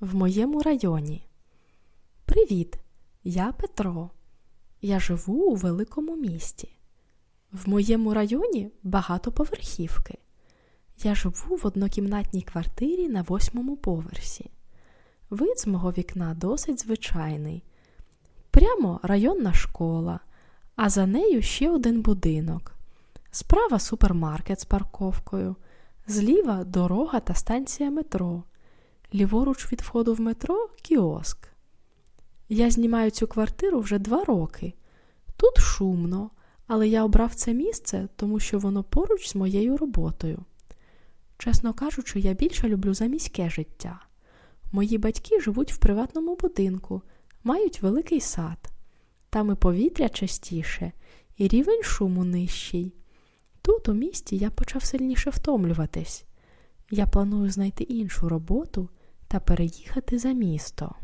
в моєму районі. Привіт, я Петро. Я живу у великому місті. В моєму районі багатоповерхівки. Я живу в однокімнатній квартирі на восьмому поверсі. Вид з мого вікна досить звичайний. Прямо районна школа, а за нею ще один будинок. Справа супермаркет з парковкою, зліва дорога та станція метро. Ліворуч від входу в метро кіоск. Я знімаю цю квартиру вже два роки. Тут шумно, але я обрав це місце, тому що воно поруч з моєю роботою. Чесно кажучи, я більше люблю заміське життя. Мої батьки живуть в приватному будинку, мають великий сад. Там і повітря частіше, і рівень шуму нижчий. Тут, у місті, я почав сильніше втомлюватись. Я планую знайти іншу роботу та переїхати за місто.